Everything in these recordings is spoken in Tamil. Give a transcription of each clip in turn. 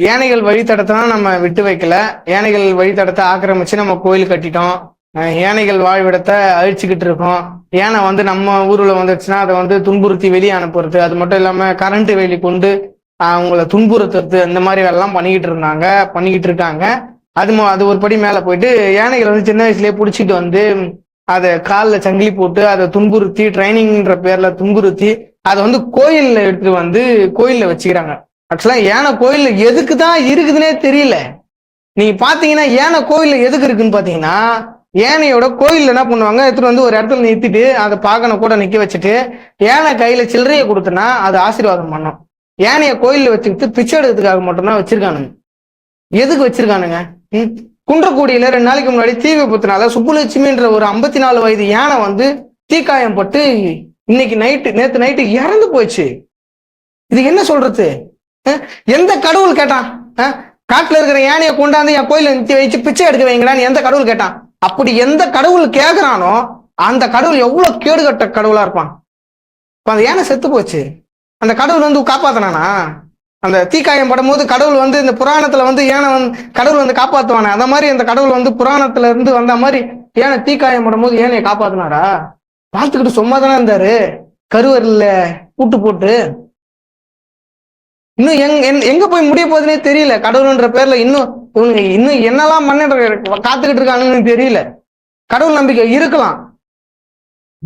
யானைகள் வழித்தடத்தெல்லாம் நம்ம விட்டு வைக்கல. யானைகள் வழித்தடத்தை ஆக்கிரமிச்சு நம்ம கோயில் கட்டிட்டோம். யானைகள் வாழ்விடத்தை அழிச்சுக்கிட்டு இருக்கோம். யானை வந்து நம்ம ஊர்ல வந்துச்சுன்னா அதை வந்து துன்புறுத்தி வெளியே அனுப்புறது. அது மட்டும் இல்லாம கரண்ட் வேலி கொண்டு அவங்கள துன்புறுத்துறது. இந்த மாதிரி எல்லாம் பண்ணிக்கிட்டு இருந்தாங்க. பண்ணிக்கிட்டு இருக்காங்க. அது அது ஒரு படி மேல போயிட்டு யானைகள் வந்து சின்ன வயசுலயே புடிச்சிட்டு வந்து அதை காலில் சங்கிலி போட்டு அதை துன்புறுத்தி ட்ரைனிங்ன்ற பேர்ல துன்புறுத்தி அதை வந்து கோயில்ல எடுத்து வந்து கோயில்ல வச்சுக்கிறாங்க. ஆக்சுவலா யானை கோயில் எதுக்கு தான் இருக்குதுன்னே தெரியல. நீங்க பாத்தீங்கன்னா யானை கோயில் எதுக்கு இருக்குன்னு பாத்தீங்கன்னா யானையோட கோயில் என்ன பண்ணுவாங்க? எடுத்துட்டு வந்து ஒரு இடத்துல நிறுத்திட்டு அதை பாகனை கூட நிக்க வச்சுட்டு யானை கையில சில்லறையை கொடுத்தனா அது ஆசீர்வாதம் பண்ணும். யானையை கோயில்ல வச்சுக்கிட்டு பிச்சை எடுக்கிறதுக்காக மட்டும்தான் வச்சிருக்கானுங்க. எதுக்கு வச்சிருக்கானுங்க? ம்? குன்றக்குடியில ரெண்டு நாளைக்கு முன்னாடி தீ விபத்துனால சுப்புலட்சுமின்ற ஒரு ஐம்பத்தி நாலு வயது யானை வந்து தீக்காயம் பட்டு இன்னைக்கு நைட்டு நேத்து நைட்டு இறந்து போச்சு. இது என்ன சொல்றது? எந்த கடவுள் கேட்டான்? அஹ்? காட்டுல இருக்கிற யானையை கொண்டாந்து என் கோயில நிறுத்தி வச்சு பிச்சை எடுக்க வைங்களான்னு எந்த கடவுள் கேட்டான்? அப்படி எந்த கடவுள் கேட்கிறானோ அந்த கடவுள் எவ்வளவு கேடுகட்ட கடவுளா இருப்பான்? இப்ப அந்த யானை செத்து போச்சு. அந்த கடவுள் வந்து காப்பாத்தினானா? அந்த தீக்காயம் படும் போது கடவுள் வந்து இந்த புராணத்துல வந்து யானை வந்து கடவுள் வந்து காப்பாத்துவானே? அந்த மாதிரி அந்த கடவுள் வந்து புராணத்துல இருந்து வந்த மாதிரி யானை தீக்காயம் படும் போது யானையை காப்பாத்தினாரா? பார்த்துக்கிட்டு சும்மா தானே இருந்தாரு. கருவறையில கூட்டு போட்டு இன்னும் எங் எங்க- போய் முடிய போகுதுன்னே தெரியல. கடவுள்ன்ற பேர்ல இன்னும் இவங்க இன்னும் என்னெல்லாம் பண்ணிட்டு காத்துக்கிட்டு இருக்காங்கன்னு தெரியல. கடவுள் நம்பிக்கை இருக்கலாம்.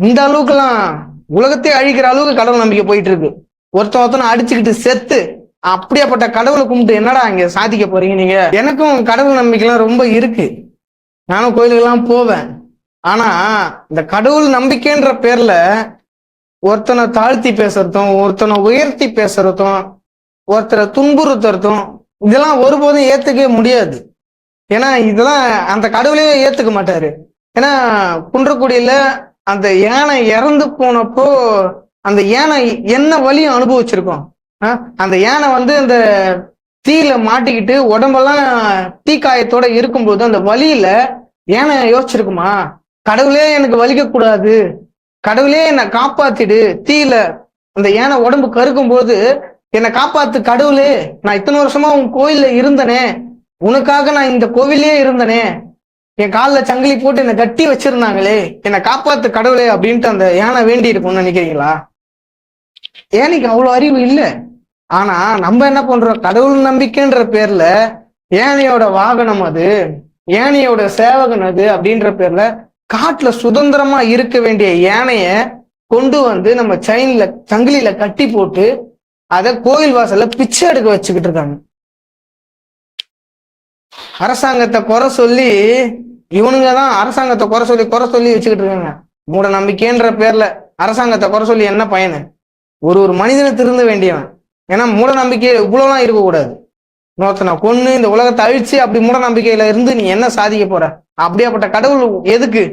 இந்த அளவுக்குலாம் உலகத்தையே அழிக்கிற அளவுக்கு கடவுள் நம்பிக்கை போயிட்டு இருக்கு ஒருத்தன் ஒருத்தனை அடிச்சுக்கிட்டு செத்து அப்படியாப்பட்ட கடவுளை கும்பிட்டு என்னடா இங்க சாதிக்க போறீங்க நீங்க? எனக்கும் கடவுள் நம்பிக்கைலாம் ரொம்ப இருக்கு. நானும் கோயிலுக்கெல்லாம் போவேன். ஆனா இந்த கடவுள் நம்பிக்கைன்ற பேர்ல ஒருத்தனை தாழ்த்தி பேசுறதும் ஒருத்தனை உயர்த்தி பேசுறதும் ஒருத்தரை துன்புறுத்துறதும் இதெல்லாம் ஒருபோதும் ஏத்துக்கவே முடியாது. ஏன்னா இதெல்லாம் அந்த கடவுளையே ஏத்துக்க மாட்டாரு. ஏன்னா குன்றக்குடியில அந்த யானை இறந்து போனப்போ அந்த யானை என்ன வலியும் அனுபவிச்சிருக்கோம்? ஆ? அந்த யானை வந்து அந்த தீயில மாட்டிக்கிட்டு உடம்பெல்லாம் தீக்காயத்தோட இருக்கும்போது அந்த வழியில யானை யோசிச்சிருக்குமா? கடவுளே எனக்கு வலிக்க கூடாது கடவுளே என்னை காப்பாத்திடு. தீயில அந்த யானை உடம்பு கருக்கும் போது என்னை காப்பாத்து கடவுளே. நான் இத்தனை வருஷமா உன் கோயில்ல இருந்தனே. உனக்காக நான் இந்த கோவிலே இருந்தனே. என் காலில் சங்கிலி போட்டு என்னை கட்டி வச்சிருந்தாங்களே. என்னை காப்பாத்து கடவுளே அப்படின்ட்டு அந்த யானை வேண்டி இருக்கும்னு நினைக்கிறீங்களா? ஏனைக்கு அவ்வளவு அறிவு இல்ல? ஆனா நம்ம என்ன பண்றோம்? கடவுள் நம்பிக்கைன்ற பேர்ல யானையோட வாகனம் அது யானையோட சேவகன் அது அப்படின்ற பேர்ல காட்டுல சுதந்திரமா இருக்க வேண்டிய யானைய கொண்டு வந்து நம்ம செயின்ல சங்கிலியில கட்டி போட்டு அத கோயில் வாசல்ல பிச்சை எடுக்க வச்சுக்கிட்டு இருக்காங்க. அரசாங்கத்தை குறை சொல்லி இவனுங்க தான் அரசாங்கத்தை குறை சொல்லி குறை சொல்லி வச்சுக்கிட்டு இருக்காங்க. மூட நம்பிக்கைன்ற பேர்ல அரசாங்கத்தை குறை சொல்லி என்ன பயனு? ஒரு ஒரு மனிதனை திருந்த வேண்டியவன். ஏன்னா மூட நம்பிக்கை இவ்வளவுலாம் இருக்கக்கூடாது. நோத்தனை கொன்னு இந்த உலகத்தை அழிச்சு அப்படி மூட நம்பிக்கையில இருந்து நீ என்ன சாதிக்க போற? அப்படியாப்பட்ட கடவுள் எதுக்கு?